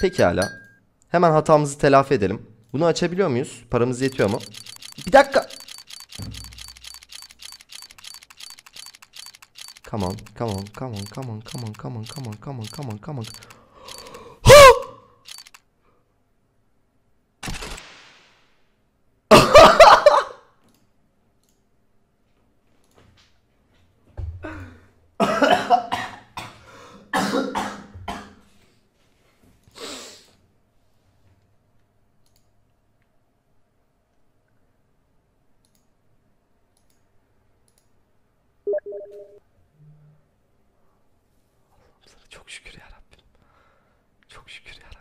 Pekala. Hemen hatamızı telafi edelim. Bunu açabiliyor muyuz? Paramız yetiyor mu? Bir dakika. Come on, come on, come on, come on, come on, come on, come on, come on, come on, come on. Ha! Allah'ım sana çok şükür ya Çok şükür ya